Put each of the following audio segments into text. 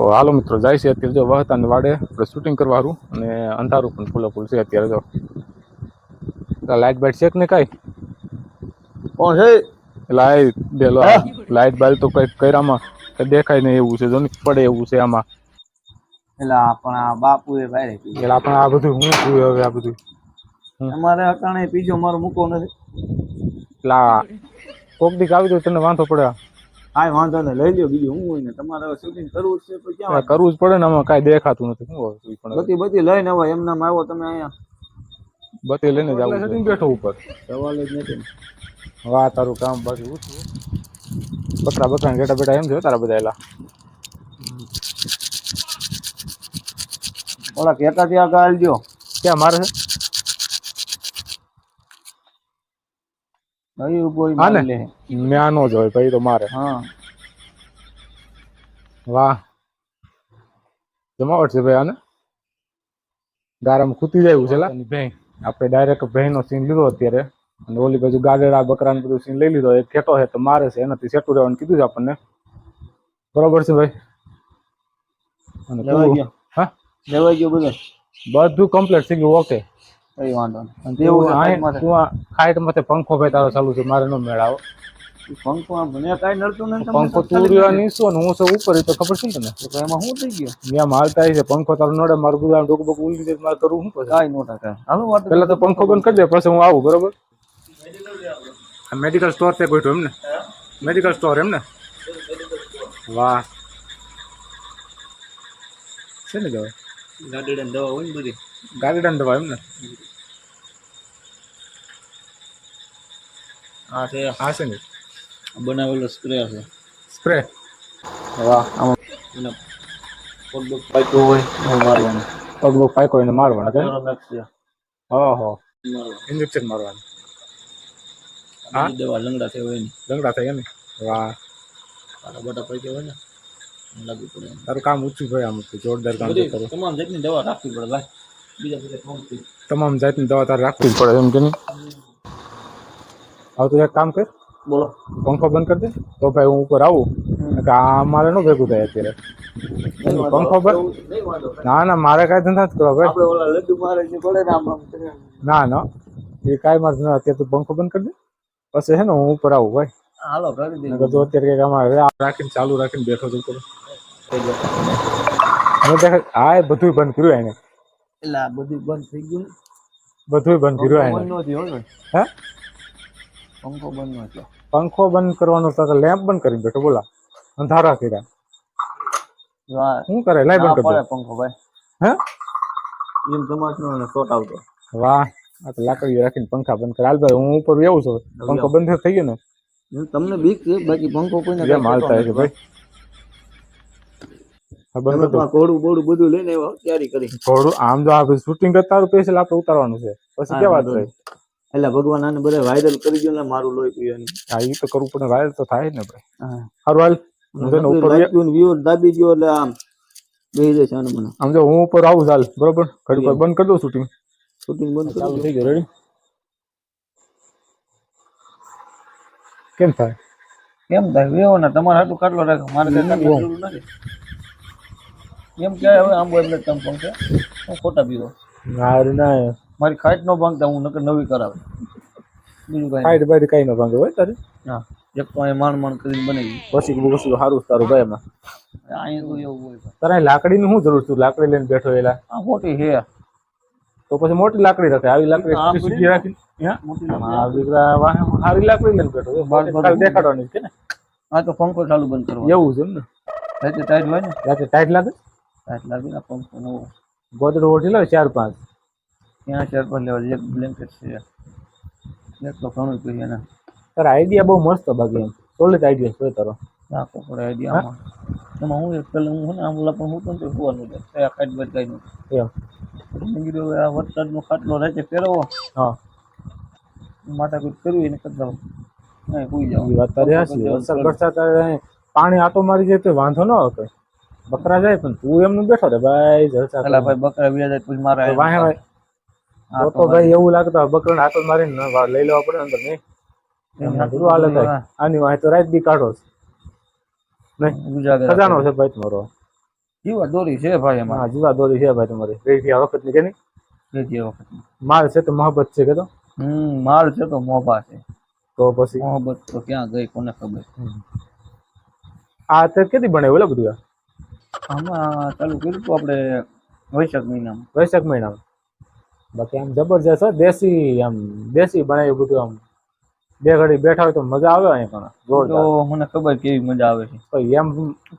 તો હાલો મિત્રો જાય છે અત્યારે જો વહતાને વાડે. આપણે શૂટિંગ કરવાનું અને અંધારું પણ ફૂલે ફૂલ છે અત્યારે જો. લાઇટ બાઇટ છે કે ને કાંઈ? કોણ છે? એટલે આ. લાઇટ બાઇટ તો કંઈક કર્યામાં કંઈ દેખાય નહીં એવું છે જો પડે એવું છે આમાં. એટલે આપણા પણ આ બાપુ એ ભાઈ એટલે આપણે આ બધું હું છું હવે આ બધું. અમારે અટાણે પીજો મારો મૂકો નથી. એટલે કોક દીક આવી જાય તને વાંધો પડે હા વાંધો ને લઈ લ્યો બીજું હું હોય ને તમારે શૂટિંગ કરવું છે તો ક્યાં કરવું જ પડે ને આમાં કાંઈ દેખાતું નથી શું બધી બધી લઈને હવે એમના આવ્યો તમે અહીંયા. બધી લઈને જ આવું બેઠો ઉપર. સવાલ જ નથી. વાહ તારું કામ બાકી ઉઠું બકરા બકરા બેટા બેટા એમ છે તારા બધા એલા ઓલા કહેતા ત્યાં ગાળ દો ક્યાં મારે છે? હા ને? લે. જ હોય ભાઈ તો મારે. હા. વાહ. જમાવટ છે ભાઈ આને? ગારામાં ખૂતી જાય એવું છે આપણે ડાયરેક્ટ ભેંનો સીન લીધો અત્યારે. અને ઓલી બાજુ ગાડેડા બકરા ને બધું સીન લઈ લીધો. એક ખેટો છે તો મારે છે. એનાથી સેટું રહેવાનું કીધું છે આપણને. બરોબર છે ભાઈ? અને લેવાઈ ગયો. હા? લેવાઈ ગયો બધું. બધું કમ્પ્લીટ થઈ ગયું ઓકે કઈ વાંધો અને નહીં તું એવું છે આ- સાઈડ માથે. તું આ હાઈટ માથે પંખો ભાઈ તારો ચાલુ છે મારે નો મેળ આવો પંખો આમ મને કાંઈ નડતું નથી તમને પંખો તો તું ખાલી રહ્યો નીચો ને હું છે ઉપર એ તો ખબર છે ને તને? તો એમાં શું થઈ ગયું? ત્યાં હાલતા છે પંખો તારો નડે મારું બધું આમ ડોક બોક ઉલટી જાય તો મારે કરવું શું પછી? કાંઈ નહોતા કાંઈ. હાલો વાત પેલા તો પંખો બંધ કરી દે પછી હું આવું બરોબર? મેડિકલ સ્ટોર છે કોઈ એમ ને મેડિકલ સ્ટોર એમ ને વાહ. છે ને જવાય ગાડી દવા હોય ને બધી. ગાડીડાની દવા એમ ને હા છે. હા છે ને? બનાવેલો સ્પ્રે છે. સ્પ્રે વાહ આમાં એને પગ પગ પાક્યો હોય મારવાનું. પગ બગ પાકો એને મારવાના છે? હા છે ઇન્જેક્શન મારવાનું. હા? દવા લંગડા થઈ હોય ને. લંગડા થાય ને? વાહ. કાટા બટા પાક્યા હોય ને લાગુ પડે. તારું કામ ઊંચું ભાઈ આમ જોરદાર કામ કરો તમામ જાતની દવા રાખવી પડે ભાઈ બીજા બધા તમામ જાતની દવા તારે રાખવી જ પડે એમ કે નહીં? હવે તું એક કામ કર. બોલો. પંખો બંધ કરી દે. તો ભાઈ હું ઉપર આવું. કે આ મારે નો ભેગું થાય અત્યારે. પંખો બંધ. ના ના મારે કાંઈ ધંધા જ કરવા ભાઈ. ને. ના એ કાંઈ મારે ધંધા અત્યારે તું પંખો બંધ કરી દે. પછી હે ને હું ઉપર આવું ભાઈ. હાલો કરી અત્યારે કંઈક આમાં રાખીને ચાલુ રાખીને બેઠો છું હા એ બધું બંધ કર્યું એને. એટલે બધું બંધ થઈ ગયું બધું બંધ કર્યું એને. હે? પંખો બંધ નો થયો. પંખો બંધ કરવાનો તો લેમ્પ બંધ કરી બેઠો બોલા. અંધારા કર્યા. શું કરે? લાઈ બંધ કરી પંખો ભાઈ. હે? એમ તમારે ને શોટ આવતો. વાહ આ તો લાકડીઓ રાખીને પંખા બંધ કરે. હાલ ભાઈ હું ઉપર એવું છું પંખો બંધ થઈ ગયો ને? તમને બીક છે બાકી પંખો કોઈને કેમ હાલતા છે ભાઈ. કરી બોડું બધું લઈને તૈયારી કરી. આમ જો આ શૂટિંગ કરતા પૈસા આપણે ઉતારવાનું છે. પછી કેવા રહી એટલે ભગવાન આને બધા વાયરલ કરી દો ને મારું લોહી પીવાનું હા એ તો કરવું પડે વાયરલ તો થાય ને ભાઈ. સારું હાલ હું છે ઉપર વ્યૂ દાબી દો એટલે આમ બેહી જશે આને મને. આમ જો હું ઉપર આવું ચાલ બરોબર? ઘડી બંધ કરી દઉં શૂટિંગ શૂટિંગ બંધ કરી થઈ ગયો રેડી કેમ થાય? કેમ થાય? વેવો ને તમારે હાટું કાટલો રાખો. મારે કઈ કાટલો નથી. એમ કે હવે આમ એટલે તમે પંખે હું ખોટા પીવો? ના ના મારી ખાઈટ નો ભાંગતા હું નકર નવી કરાવે. બીજું કઈ સાઈડ બાઈટ કઈ ન ભાંગે હોય તારે? હા એક અહીંયા માણ માણ કરીને બનાવી પછી વસ્તુ સારું તારું ભાઈ એમાં. અહીંયા તો એવું હોય તારે લાકડીની શું જરૂર તું લાકડી લઈને બેઠો એલા. આ મોટી હે તો પછી મોટી લાકડી રાખે. આવી લાકડી સુધી રાખી. હે? સારી લાકડી લઈને બેઠો. દેખાડવાની છે ને. આ તો પંખો ચાલુ બંધ એવું છે ને? રાતે ટાઈટ હોય ને? રાતે ટાઈટ લાગે? ટાઈટ લાગી ને પંખો નવો. ગોદડું ઓઢી લે ચાર પાંચ. ત્યાં ચાર પર લેવા એક બ્લેન્કેટ છે. એક તો ઘણું જોઈએ ને. તારા આઈડિયા બહુ મસ્ત બાકી એમ. સોલિડ આઈડિયા છે તારો. રાખવો પડે આઈડિયામાં એમાં હું એક પેલા હું છે ને આમ ઓલા પણ હું તો જોવાનું છે કયા કાઢ બાટ કાંઈ એમ. મેં કીધું આ વરસાદનો ખાટલો રાતે ફેરવો હા. માતા કુછ કર્યું એને કરતા નહીં જાવ. એ વાત તારી હાસી વરસાદ વરસાદ પાણી આટો મારી જાય તો વાંધો ન આવે બકરા જાય પણ તું એમનું બેઠો રે ભાઈ જલસા ભાઈ બકરા બીજા જાય પછી મારા વાહે વાહે તો તો ભાઈ. એવું લાગતા બકરાને હાથો મારીને લઈ લેવા પડે અંદર નહીં. આની વાહે તો રાત બી કાઢો છે. નહીં? ખજાનો છે ભાઈ તમારો. જીવા દોરી છે ભાઈ હા જીવા દોરી છે ભાઈ તમારી. રેડી આ વખતની કે નહીં? વખત માલ છે તો મોહબત છે કે તો? હમ માલ છે તો મોભા છે. તો પછી? મોહબત તો ક્યાં ગઈ કોને ખબર? આ અત્યારે કેદી ભણે એટલે બધું? આમાં ચાલુ કર્યું હતું આપણે વૈશાખ મહિનામાં. વૈશાખ મહિનામાં. બાકી આમ જબરજસ્ત હો, દેશી આમ દેશી બનાવ્યું બધું આમ. બે ઘડી બેઠા હોય તો મજા આવે અહીં પણ જોરદાર. તો મને ખબર કેવી મજા આવે છે. એમ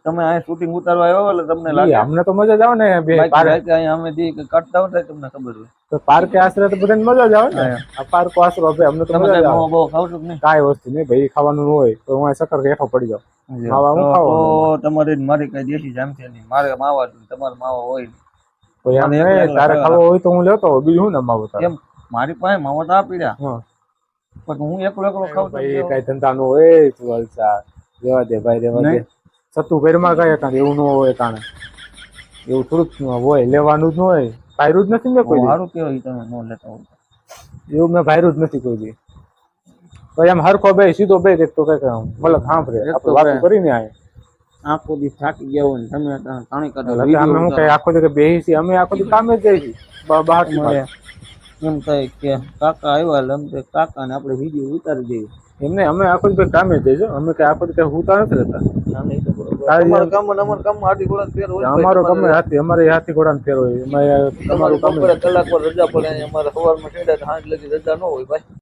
તમે અહીં શૂટિંગ ઉતારવા આવ્યો એટલે તમને લાગે. અમને તો મજા જ આવે ને બે પાર્ક. અહીં અમે જે કાઢતા હોય તમને ખબર હોય. તો પાર્કે આશરે તો બધાને મજા જ આવે ને. આ પાર્કો આશરો ભાઈ અમને તો મજા આવે. બહુ ખાવ છો ને કાઈ વસ્તુ નહીં ભાઈ ખાવાનું હોય તો હું સકર હેઠો પડી જાઉં. માવા હું ખાવાનું? તો તમારે મારી કઈ દેશી જામથી નહીં મારે માવા તમારે માવા હોય કોઈ એમ તારે ખાવો હોય તો હું લેતો. બીજું શું ને માવું તારે? કેમ મારી પાસે માવા તો આપી રહ્યા. પણ હું એકલો એકલો ખાવ ભાઈ કઈ ધંધા નો હોય તું રેવા દે ભાઈ રેવા દે. સતુ ઘરમાં કઈ કાંઈ એવું ન હોય કાણે એવું થોડુંક હોય લેવાનું જ ન હોય. ભાયરું જ નથી મેં કોઈ. સારું કેવાય તમે ન લેતા હોય. એવું મેં ભાયરું જ નથી કોઈ દી. તો એમ હરખો બે સીધો બે એક તો કંઈક મતલબ સાંભળે. આપણે વાતો. કરીને આય આખો દી થાકી ગયા હોય ને તમે કાઢો એટલે અમે હું કઈ આખો દી બેસી છીએ અમે આખો દી કામે જ જઈએ બહાર એમ કહે કે કાકા આવ્યા એટલે એમ કાકા ને આપણે વીડિયો ઉતારી દઈએ. એમને અમે આખો દી કામે જઈજો અમે કઈ આખો દી કઈ હુતા નથી રહેતા. ને અમારા કામમાં આડી ઘોડા ફેર હોય અમારો કામ હાથી અમારે હાથી ઘોડાને ફેર હોય. અમારે તમારું બપોરે કલાક પર રજા પડે અમારે સવારમાં સીધા સાંજ લગી રજા ન હોય ભાઈ.